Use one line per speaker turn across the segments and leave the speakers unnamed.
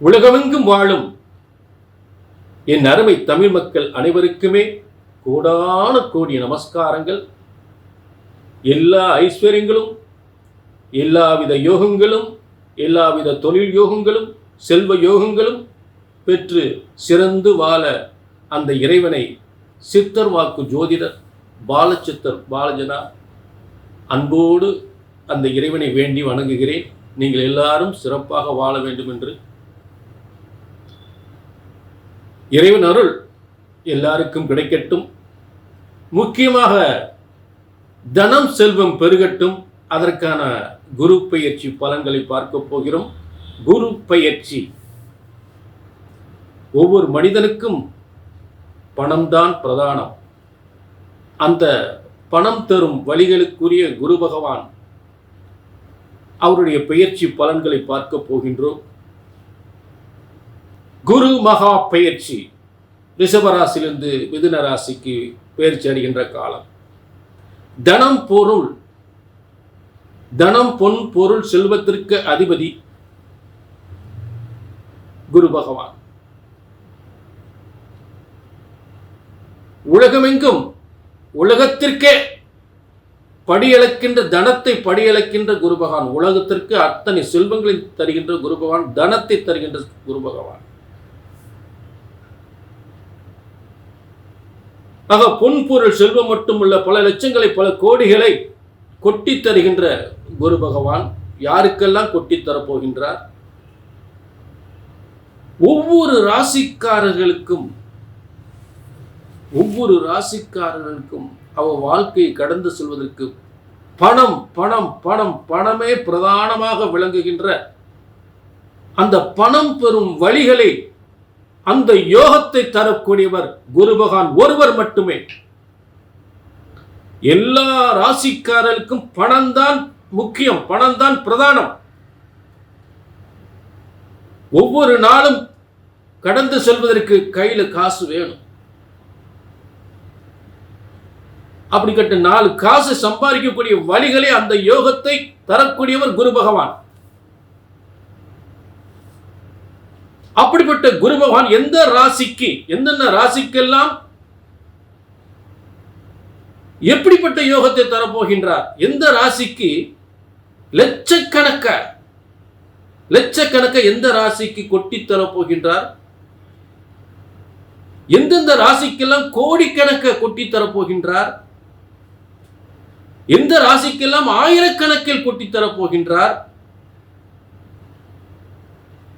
உலகமெங்கும் வாழும் என் அருமை தமிழ் மக்கள் அனைவருக்குமே கோடான கோடி நமஸ்காரங்கள். எல்லா ஐஸ்வர்யங்களும் எல்லாவித யோகங்களும் எல்லாவித தொழில் யோகங்களும் செல்வ யோகங்களும் பெற்று சிறந்து வாழ அந்த இறைவனை சித்தர் வாக்கு ஜோதிடர் பாலச்சித்தர் பாலஜனா அன்போடு அந்த இறைவனை வேண்டி வணங்குகிறேன். நீங்கள் எல்லாரும் சிறப்பாக வாழ வேண்டும் என்று இறைவன் அருள் எல்லாருக்கும் கிடைக்கட்டும். முக்கியமாக தனம் செல்வம் பெருகட்டும். அதற்கான குரு பயிற்சி பலன்களை பார்க்க போகிறோம். குரு பயிற்சி. ஒவ்வொரு மனிதனுக்கும் பணம்தான் பிரதானம். அந்த பணம் தரும் வழிகளுக்குரிய குரு பகவான் அவருடைய பெயர்ச்சி பலன்களை பார்க்க போகின்றோம். குரு மகா பயிற்சி. ரிஷபராசிலிருந்து மிதுன ராசிக்கு பயிற்சி அடைகின்ற காலம். தனம் பொருள். தனம் பொன் பொருள் செல்வத்திற்கு அதிபதி குரு பகவான். உலகமெங்கும் உலகத்திற்கே படியளக்கின்ற தனத்தை படியளக்கின்ற குரு பகவான். உலகத்திற்கு அத்தனை செல்வங்களை தருகின்ற குரு பகவான் தனத்தை தருகின்ற குரு பகவான். ஆக பொன் பொருள் செல்வம் மட்டுமல்ல பல லட்சங்களை பல கோடிகளை கொட்டி தருகின்ற குரு பகவான் யாருக்கெல்லாம் கொட்டி தரப்போகின்றார்? ஒவ்வொரு ராசிக்காரர்களுக்கும் ஒவ்வொரு ராசிக்காரர்களுக்கும் அவ வாழ்க்கையை கடந்து செல்வதற்கு பணம் பணம் பணம் பணமே பிரதானமாக விளங்குகின்ற அந்த பணம் பெறும் வழிகளை அந்த யோகத்தை தரக்கூடியவர் குரு பகவான் ஒருவர் மட்டுமே. எல்லா ராசிக்காரர்களுக்கும் பணம் தான் முக்கியம் பணம் தான் பிரதானம். ஒவ்வொரு நாளும் கடந்து செல்வதற்கு கையில காசு வேணும். அப்படிப்பட்ட நாலு காசு சம்பாதிக்கக்கூடிய வழிகளே அந்த யோகத்தை தரக்கூடியவர் குரு பகவான் அப்படிப்பட்ட குரு பகவான் எந்த ராசிக்கு எந்தெந்த ராசிக்கெல்லாம் எப்படிப்பட்ட யோகத்தை தரப்போகின்றார்? எந்த ராசிக்கு லட்சக்கணக்க லட்சக்கணக்க எந்த ராசிக்கு கொட்டி தரப்போகின்றார்? எந்தெந்த ராசிக்கெல்லாம் கோடிக்கணக்க கொட்டி தரப்போகின்றார்? எந்த ராசிக்கெல்லாம் ஆயிரக்கணக்கில் கொட்டி தரப்போகின்றார்?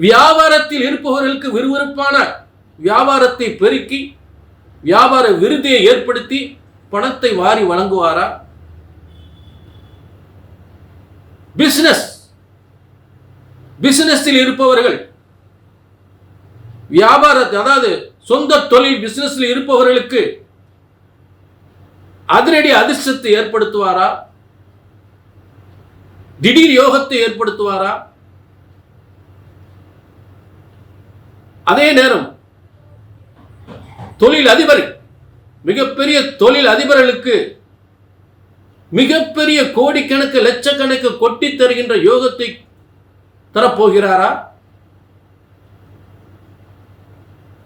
வியாபாரத்தில் இருப்பவர்களுக்கு விறுவிறுப்பான வியாபாரத்தை பெருக்கி வியாபார விருதியை ஏற்படுத்தி பணத்தை வாரி வழங்குவாரா? பிசினஸ் பிசினஸில் இருப்பவர்கள் வியாபாரத்தை அதாவது சொந்த தொழில் பிசினஸில் இருப்பவர்களுக்கு அதிரடி அதிர்ஷ்டத்தை ஏற்படுத்துவாரா? திடீர் யோகத்தை ஏற்படுத்துவாரா? அதே நேரம் தொழில் அதிபர் மிகப்பெரிய தொழில் அதிபர்களுக்கு மிகப்பெரிய கோடிக்கணக்கு லட்சக்கணக்கு கொட்டி தருகின்ற யோகத்தை தரப்போகிறாரா?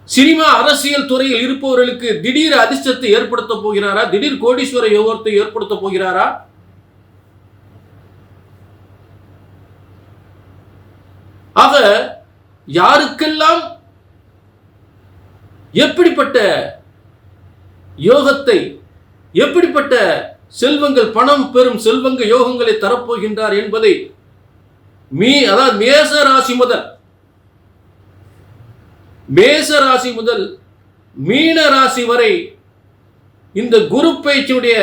சினிமா அரசியல் துறையில் இருப்பவர்களுக்கு திடீர் அதிர்ஷ்டத்தை ஏற்படுத்த போகிறாரா? திடீர் கோடீஸ்வர யோகத்தை ஏற்படுத்த போகிறாரா? ஆக யாருக்கெல்லாம் எப்படிப்பட்ட யோகத்தை எப்படிப்பட்ட செல்வங்கள் பணம் பெறும் செல்வங்க யோகங்களை தரப்போகின்றார் என்பதை மீ அதாவது மேச ராசி முதல் மேச ராசி முதல் மீன ராசி வரை இந்த குரு பயிற்சியுடைய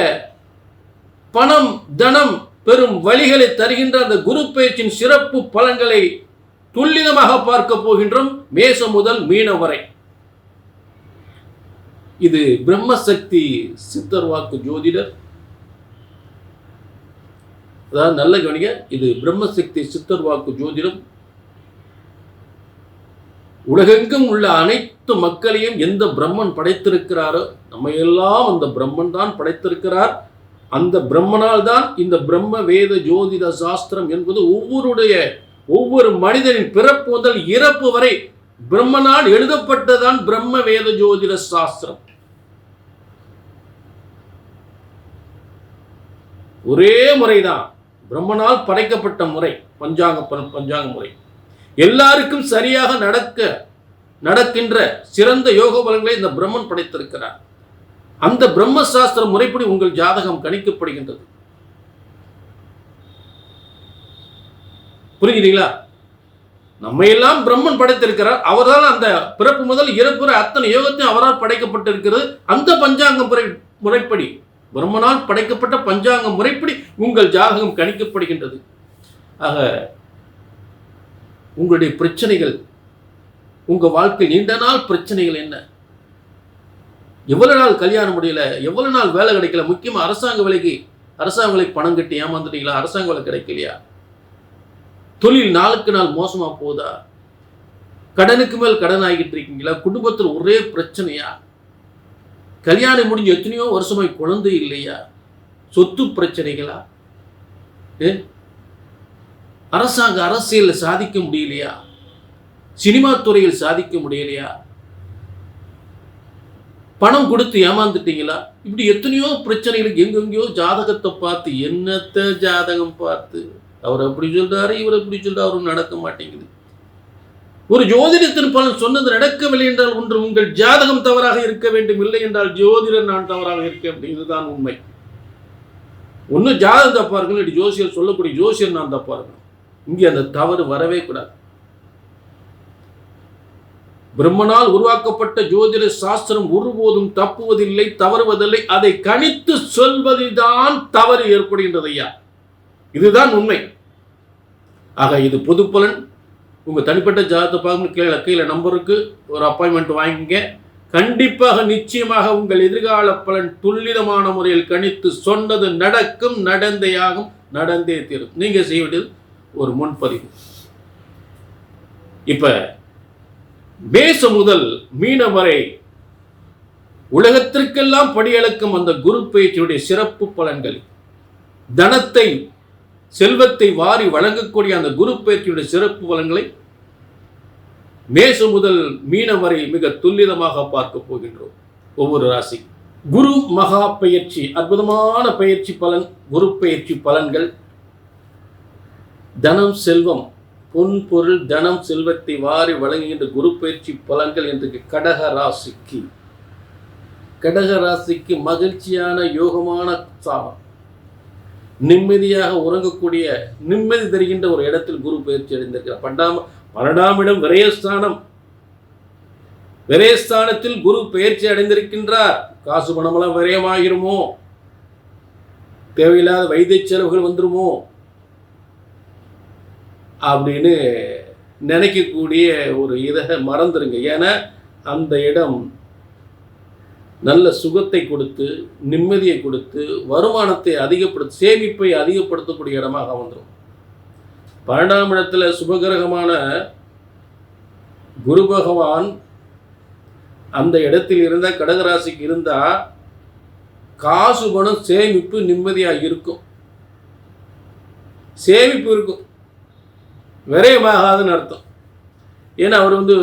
பணம் தனம் பெறும் வழிகளை தருகின்ற அந்த குரு பயிற்சியின் சிறப்பு பலன்களை துல்லிதமாக பார்க்க போகின்றோம் மேசம் முதல் மீன வரை. இது பிரம்மசக்தி சித்தர் வாக்கு ஜோதிடர். அதாவது நல்ல கவனிக்க இது பிரம்மசக்தி சித்தர் வாக்கு ஜோதிடம். உலகெங்கும் உள்ள அனைத்து மக்களையும் எந்த பிரம்மன் படைத்திருக்கிறாரோ நம்ம எல்லாம் அந்த பிரம்மன் தான் படைத்திருக்கிறார். அந்த பிரம்மனால் தான் இந்த பிரம்ம வேத ஜோதிட சாஸ்திரம் என்பது ஒவ்வொருடைய ஒவ்வொரு மனிதனின் பிறப்பு முதல் இறப்பு வரை பிரம்மனால் எழுதப்பட்டதான் பிரம்ம வேத ஜோதிட சாஸ்திரம். ஒரே முறைதான். பிரம்மனால் படைக்கப்பட்ட முறை பஞ்சாங்க பஞ்சாங்க முறை. எல்லாருக்கும் சரியாக நடக்க நடக்கின்ற சிறந்த யோக பலன்களை இந்த பிரம்மன் படைத்திருக்கிறார். அந்த பிரம்மசாஸ்திர முறைப்படி உங்கள் ஜாதகம் கணிக்கப்படுகின்றது. புரியுதுங்களா நம்ம எல்லாம் பிரம்மன் படைத்திருக்கிறார். அவரால் அந்த பிறப்பு முதல் இறப்புற அத்தனை யோகத்தையும் அவரால் படைக்கப்பட்டிருக்கிறது. அந்த பஞ்சாங்க முறை முறைப்படி. பிரம்மனால் படைக்கப்பட்ட பஞ்சாங்க முறைப்படி உங்கள் ஜாதகம் கணிக்கப்படுகின்றது. ஆக உங்களுடைய பிரச்சனைகள் உங்க வாழ்க்கை நீண்ட நாள் பிரச்சனைகள் என்ன? எவ்வளவு நாள் கல்யாணம் முடியல? எவ்வளவு நாள் வேலை கிடைக்கல? முக்கியமா அரசாங்க வேலைக்கு அரசாங்க வேலைக்கு பணம் கட்டி ஏமாந்துட்டீங்களா? அரசாங்க வேலை கிடைக்கலையா? தொழில் நாளுக்கு நாள் மோசமா போகுதா கடனுக்கு மேல் கடன் ஆகிட்டு இருக்கீங்களா? குடும்பத்தில் ஒரே பிரச்சனையா? கல்யாணம் முடிஞ்சு எத்தனையோ வருஷமாய் குழந்தை இல்லையா? சொத்து பிரச்சனைகளா? அரசாங்க அரசியலில் சாதிக்க முடியலையா? சினிமா துறையில் சாதிக்க முடியலையா? பணம் கொடுத்து ஏமாந்துட்டீங்களா? இப்படி எத்தனையோ பிரச்சனைகளுக்கு எங்கெங்கேயோ ஜாதகத்தை பார்த்து என்னத்த ஜாதகம் பார்த்து? அவர் அப்படி சொல்றாரு இவர் அப்படி சொல்றாரு அவரும் நடக்க மாட்டேங்குது. ஒரு ஜோதிடத்தின் பலன் சொன்னது நடக்கவில்லை என்றால் ஒன்று உங்கள் ஜாதகம் தவறாக இருக்க வேண்டும் இல்லை என்றால் ஜோதிடர் நான் தவறாக இருக்க வேண்டும் இதுதான் உண்மை. ஒன்று ஜாதகம் தப்பா இருக்கணும் இல்லாட்டி ஜோசியர் சொல்லக்கூடிய ஜோசியர் நான் தப்பா இருக்கணும். இங்கே அந்த தவறு வரவே கூடாது. பிரம்மனால் உருவாக்கப்பட்ட ஜோதிட சாஸ்திரம் ஒருபோதும் தப்புவதில்லை தவறுவதில்லை. அதை கணித்து சொல்வதில்தான் தவறு ஏற்படுகின்றது ஐயா. இதுதான் உண்மை. ஆக இது பொதுப்பலன் உங்கள் தனிப்பட்ட ஜாதகத்தை பார்க்கணும் கீழே கீழே நம்பருக்கு ஒரு அப்பாயின்மெண்ட் வாங்கிங்க கண்டிப்பாக நிச்சயமாக உங்கள் எதிர்கால பலன் துல்லிதமான முறையில் கணித்து சொன்னது நடக்கும் நடந்தேயாகும் நடந்தே தீரும். நீங்கள் செய்ய வேண்டியது ஒரு முன்பதிவு. இப்ப மேச முதல் மீனம் வரை உலகத்திற்கெல்லாம் படியளக்கும் அந்த குரு பயிற்சியுடைய சிறப்பு பலன்கள். தனத்தை செல்வத்தை வாரி வழங்கக்கூடிய அந்த குரு பயிற்சியுடைய சிறப்பு பலன்களை மேசு முதல் மீனம் வரை மிக துல்லிதமாக பார்க்க போகின்றோம். ஒவ்வொரு ராசி குரு மகா பயிற்சி அற்புதமான பயிற்சி பலன் குரு பயிற்சி பலன்கள். தனம் செல்வம் பொன் பொருள் தனம் செல்வத்தை வாரி வழங்குகின்ற குரு பயிற்சி பலன்கள் இன்றைக்கு கடக ராசிக்கு. கடக ராசிக்கு மகிழ்ச்சியான யோகமான சாரம் நிம்மதியாக உறங்கக்கூடிய நிம்மதி தருகின்ற ஒரு இடத்தில் குரு பயிற்சி அடைந்திருக்கிறார். பண்டாம பன்னெண்டாம் இடம் விரயஸ்தானம். விரயஸ்தானத்தில் குரு பயிற்சி அடைந்திருக்கின்றார். காசு பணமெல்லாம் விரயமாகிருமோ? தேவையில்லாத வைத்திய செலவுகள் வந்துருமோ? அப்படின்னு நினைக்கக்கூடிய ஒரு இதை மறந்துருங்க. ஏன்னா அந்த இடம் நல்ல சுகத்தை கொடுத்து நிம்மதியை கொடுத்து வருமானத்தை அதிகப்படுத்த சேமிப்பை அதிகப்படுத்தக்கூடிய இடமாக வந்துடும் பன்னெண்டாம் இடத்துல சுபகிரகமான குரு பகவான் அந்த இடத்தில் இருந்த கடகராசிக்கு இருந்தால் காசு பணம் சேமிப்பு நிம்மதியாக இருக்கும். சேமிப்பு இருக்கும். விரயமாகாதுன்னு அர்த்தம். ஏன்னா அவர் வந்து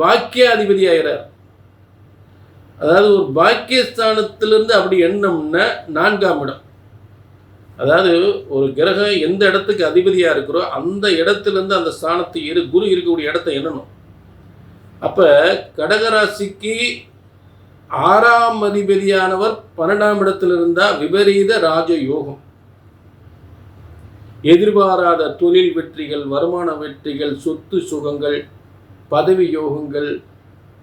பாக்கியாதிபதி ஆகிறார் அதாவது ஒரு பாக்கியஸ்தானத்திலிருந்து அப்படி எண்ணம்னா நான்காம் இடம். அதாவது ஒரு கிரகம் எந்த இடத்துக்கு அதிபதியாக இருக்கிறோ அந்த இடத்துலேருந்து அந்த ஸ்தானத்தை இரு குரு இருக்கக்கூடிய இடத்த எண்ணணும். அப்போ கடகராசிக்கு ஆறாம் அதிபதியானவர் பன்னெண்டாம் இடத்துல இருந்தால் விபரீத ராஜ யோகம் எதிர்பாராத தொழில் வெற்றிகள் வருமான வெற்றிகள் சொத்து சுகங்கள் பதவி யோகங்கள்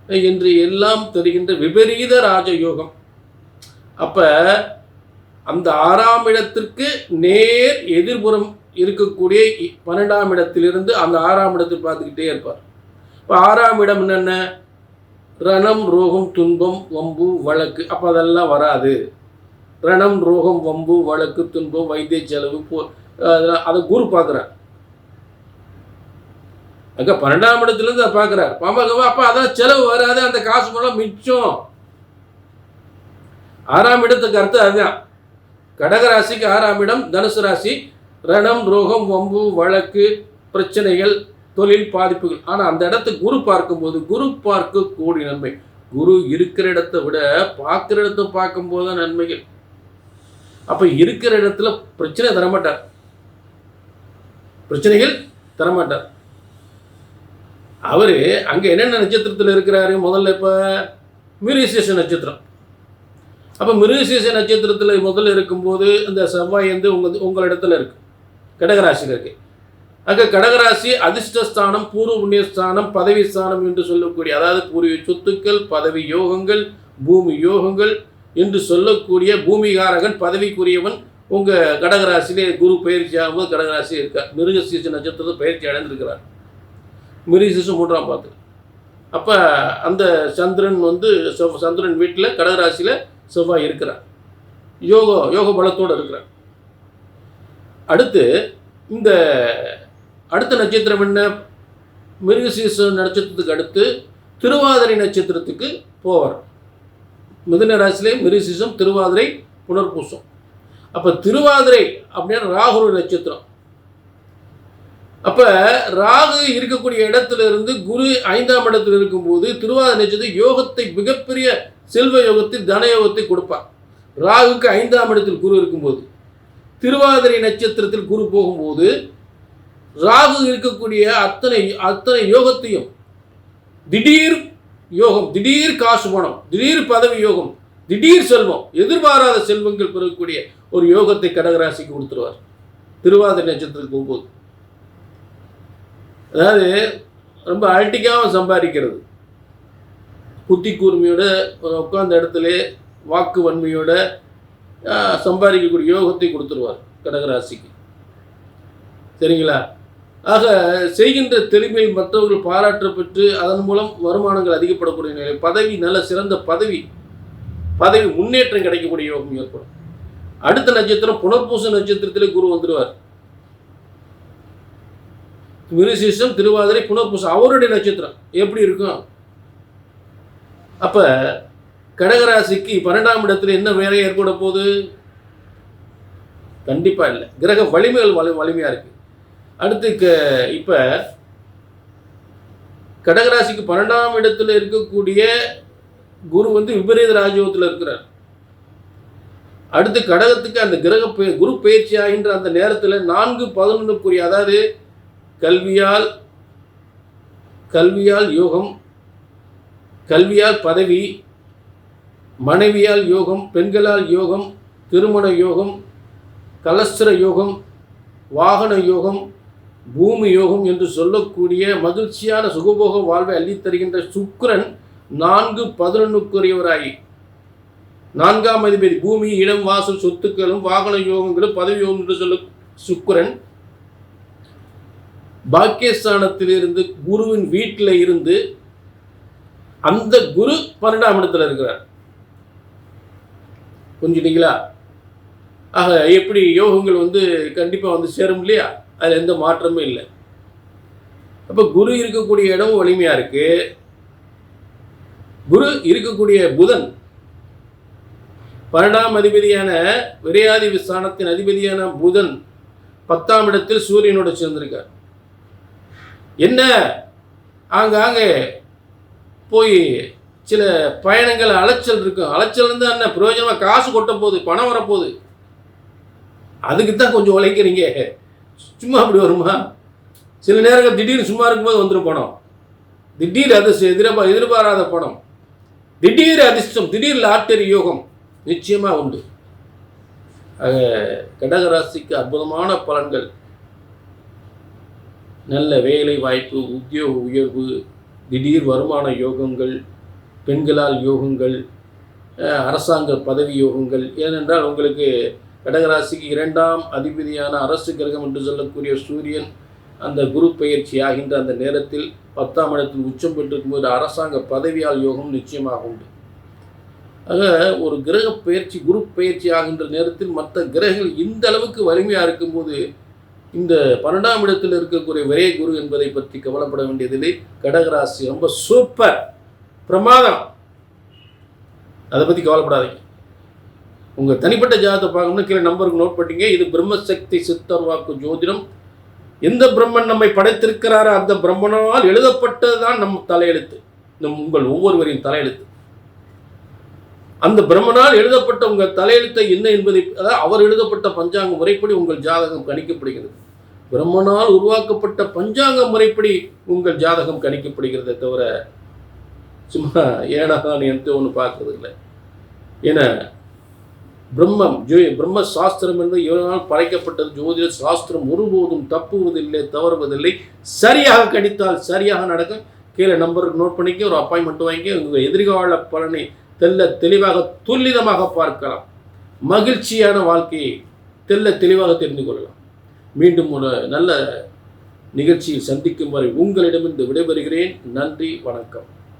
என்று எல்லாம் தெரிகின்ற விபரீத ராஜயோகம். அப்ப அந்த ஆறாம் இடத்திற்கு நேர் எதிர்புறம் இருக்கக்கூடிய இ- பன்னெண்டாம் இடத்திலிருந்து அந்த ஆறாம் இடத்தை பார்த்துக்கிட்டே இருப்பார். இப்போ ஆறாம் இடம் என்னென்ன? ரணம் ரோகம் துன்பம் வம்பு வழக்கு. அப்போ அதெல்லாம் வராது. ரணம் ரோகம் வம்பு வழக்கு துன்பம் வைத்திய செலவு போ அதெல்லாம் அதை குரு பார்க்குறார். அங்க பன்னெண்டாம் இடத்துலேருந்து அதை பார்க்குறார். பாம்பகவா அப்போ அதான் செலவு வராது அந்த காசு மூலம் மிச்சம். ஆறாம் இடத்துக்கு அர்த்தம் அதுதான். கடகராசிக்கு ஆறாம் இடம் தனுசு ராசி ரணம் ரோகம் வம்பு வழக்கு பிரச்சனைகள் தொழில் பாதிப்புகள். ஆனால் அந்த இடத்துக்கு குரு பார்க்கும்போது குரு பார்க்க கூடிய நன்மை. குரு இருக்கிற இடத்தை விட பார்க்குற இடத்த பார்க்கும்போது தான் நன்மைகள். அப்போ இருக்கிற இடத்துல பிரச்சனை தரமாட்டார். பிரச்சனைகள் தரமாட்டார். அவர் அங்கே என்னென்ன நட்சத்திரத்தில் இருக்கிறாரு? முதல்ல இப்போ மிருகசேஷ நட்சத்திரம். அப்போ மிருகசேஷ நட்சத்திரத்தில் முதல்ல இருக்கும்போது இந்த செவ்வாய் வந்து உங்கள் உங்களிடத்துல இருக்கு. கடகராசியில் இருக்கு. அங்கே கடகராசி அதிர்ஷ்டஸ்தானம் பூர்வ புண்ணியஸ்தானம் பதவி ஸ்தானம் என்று சொல்லக்கூடிய அதாவது பூர்வீக சொத்துக்கள் பதவி யோகங்கள் பூமி யோகங்கள் என்று சொல்லக்கூடிய பூமிகாரகன் பதவிக்குரியவன் உங்கள் கடகராசியிலே குரு பயிற்சி ஆகும்போது கடகராசி இருக்கார். மிருகசீச நட்சத்திரத்தை பயிற்சி அடைந்திருக்கிறார். மிருகசீசம் மூன்றாம் பார்த்து அப்போ அந்த சந்திரன் வந்து செவ் சந்திரன் வீட்டில் கடகராசியில் செவ்வாய் இருக்கிறார். யோக யோக பலத்தோடு இருக்கிறார். அடுத்து இந்த அடுத்த நட்சத்திரம் என்ன? மிருகசீச நட்சத்திரத்துக்கு அடுத்து திருவாதிரை நட்சத்திரத்துக்கு போவார். மிதுன ராசியிலே மிருகசீசம் திருவாதிரை புனர்பூசம். அப்போ திருவாதிரை அப்படின்னா ராகுரு நட்சத்திரம். அப்போ ராகு இருக்கக்கூடிய இடத்துல இருந்து குரு ஐந்தாம் இடத்துல இருக்கும்போது திருவாத நட்சத்திரம் யோகத்தை மிகப்பெரிய செல்வ யோகத்தை தன யோகத்தை கொடுப்பார். ராகுக்கு ஐந்தாம் இடத்தில் குரு இருக்கும்போது திருவாதிரை நட்சத்திரத்தில் குரு போகும்போது ராகு இருக்கக்கூடிய அத்தனை அத்தனை யோகத்தையும் திடீர் யோகம் திடீர் காசு பணம் திடீர் பதவி யோகம் திடீர் செல்வம் எதிர்பாராத செல்வங்கள் பெறக்கூடிய ஒரு யோகத்தை கடகராசிக்கு கொடுத்துருவார். திருவாதிரை நட்சத்திரத்துக்கு போகும்போது. அதாவது ரொம்ப அல்ட்டிக்காக சம்பாதிக்கிறது. புத்தி கூர்மையோட உட்காந்த இடத்துல வாக்கு வன்மையோட சம்பாதிக்கக்கூடிய யோகத்தை கொடுத்துருவார் கடகராசிக்கு. சரிங்களா? ஆக செய்கின்ற தெளிமையில் மற்றவர்கள் பாராட்ட பெற்று அதன் மூலம் வருமானங்கள் அதிகப்படக்கூடிய நிலை பதவி நல்ல சிறந்த பதவி பதவி முன்னேற்றம் கிடைக்கக்கூடிய யோகம் ஏற்படும். அடுத்த நட்சத்திரம் புனர்பூச நட்சத்திரத்திலே குரு வந்துடுவார் மிருசீசம் திருவாதிரை புனர்பூசம் அவருடைய நட்சத்திரம். எப்படி இருக்கும்? அப்போ கடகராசிக்கு பன்னெண்டாம் இடத்துல என்ன வேலை ஏற்பட போகுது? கண்டிப்பாக இல்லை. கிரக வலிமைகள் வலி வலிமையாக இருக்குது அடுத்து க இப்போ கடகராசிக்கு பன்னெண்டாம் இடத்துல இருக்கக்கூடிய குரு வந்து விபரீத ராஜயோகத்தில் இருக்கிறார். அடுத்து கடகத்துக்கு அந்த கிரக குரு பயிற்சி ஆகின்ற அந்த நேரத்தில் நான்கு பதினொன்றுக்குரிய அதாவது கல்வியால் கல்வியால் யோகம் கல்வியால் பதவி மனைவியால் யோகம் பெண்களால் யோகம் திருமண யோகம் கலஸ்திர யோகம் வாகன யோகம் பூமி யோகம் என்று சொல்லக்கூடிய மகிழ்ச்சியான சுகபோக வாழ்வை அள்ளித் தருகின்ற நான்கு பதினொன்றுக்குரியவராகி நான்காம் அதிபதி பூமி இடம் வாசல் சொத்துக்களும் வாகன யோகங்களும் பதவி யோகம் என்று சொல்ல சுக்கரன் பாக்கியஸ்தானத்திலிருந்து குருவின் வீட்டில் இருந்து அந்த குரு பன்னெண்டாம் இடத்துல இருக்கிறார். புரிஞ்சுட்டீங்களா? ஆக எப்படி யோகங்கள் வந்து கண்டிப்பாக வந்து சேரும் இல்லையா? அதில் எந்த மாற்றமும் இல்லை. அப்போ குரு இருக்கக்கூடிய இடம் வலிமையாக இருக்கு. குரு இருக்கக்கூடிய புதன் பன்னெண்டாம் அதிபதியான விரையாதி ஸ்தானத்தின் அதிபதியான புதன் பத்தாம் இடத்தில் சூரியனோட சேர்ந்திருக்கார். என்ன? ஆங்காங்கே போய் சில பயணங்கள் அலைச்சல் இருக்கும் அலைச்சல் இருந்தால் என்ன? பிரயோஜனமாக காசு கொட்ட போகுது பணம் வரப்போகுது. அதுக்கு தான் கொஞ்சம் உழைக்கிறீங்க. சும்மா அப்படி வருமா? சில நேரங்கள் திடீர்னு சும்மா இருக்கும்போது வந்துடும் பணம். திடீர் அதிர்ஷ்டம் எதிர்பா எதிர்பாராத பணம். திடீர் அதிர்ஷ்டம் திடீர் லாட்டரி யோகம் நிச்சயமாக உண்டு. கடகராசிக்கு அற்புதமான பலன்கள். நல்ல வேலை வாய்ப்பு உத்தியோக உயர்வு திடீர் வருமான யோகங்கள் பெண்களால் யோகங்கள் அரசாங்க பதவி யோகங்கள். ஏனென்றால் உங்களுக்கு கடகராசிக்கு இரண்டாம் அதிபதியான அரசு கிரகம் என்று சொல்லக்கூடிய சூரியன் அந்த குரு பயிற்சி ஆகின்ற அந்த நேரத்தில் பத்தாம் இடத்தில் உச்சம் பெற்றிருக்கும்போது அரசாங்க பதவியால் யோகம் நிச்சயமாக உண்டு. ஆக ஒரு கிரக பயிற்சி குரு பயிற்சி ஆகின்ற நேரத்தில் மற்ற கிரகங்கள் இந்த அளவுக்கு வலிமையாக இருக்கும்போது இந்த பன்னெண்டாம் இடத்தில் இருக்கக்கூடிய விரைய குரு என்பதை பற்றி கவலைப்பட வேண்டியதில்லை. கடகராசி ரொம்ப சூப்பர் பிரமாதம். அதை பற்றி கவலைப்படாதீங்க. உங்கள் தனிப்பட்ட ஜாதகத்தை பார்க்கணும்னு கீழே நம்பருக்கு நோட் பண்ணிங்க இது பிரம்மசக்தி சித்தர் வாக்கு ஜோதிடம். எந்த பிரம்மன் நம்மை படைத்திருக்கிறாரோ அந்த பிரம்மனால் எழுதப்பட்டதுதான் நம் தலையெழுத்து. நம் உங்கள் ஒவ்வொருவரின் தலையெழுத்து. அந்த பிரம்மனால் எழுதப்பட்ட உங்கள் தலையெழுத்தை என்ன என்பதை அதாவது அவர் எழுதப்பட்ட பஞ்சாங்க முறைப்படி உங்கள் ஜாதகம் கணிக்கப்படுகிறது. பிரம்மனால் உருவாக்கப்பட்ட பஞ்சாங்க முறைப்படி உங்கள் ஜாதகம் கணிக்கப்படுகிறதே தவிர சும்மா ஏனகான் என்று ஒன்று பார்க்கறது இல்லை ஏன்னா பிரம்மம் ஜோ பிரம்ம சாஸ்திரம் என்று இவனால் படைக்கப்பட்டது ஜோதிட சாஸ்திரம் ஒருபோதும் தப்புவதில்லை தவறுவதில்லை. சரியாக கணித்தால் சரியாக நடக்கும். கீழே நம்பருக்கு நோட் பண்ணிக்க ஒரு அப்பாயின்மெண்ட் வாங்கி உங்கள் எதிர்கால பலனை தெல்ல தெளிவாக துல்லிதமாக பார்க்கலாம். மகிழ்ச்சியான வாழ்க்கையை தெல்ல தெளிவாக தெரிந்து கொள்ளலாம். மீண்டும் ஒரு நல்ல நிகழ்ச்சியில் சந்திக்கும் வரை உங்களிடமிருந்து விடைபெறுகிறேன். நன்றி வணக்கம்.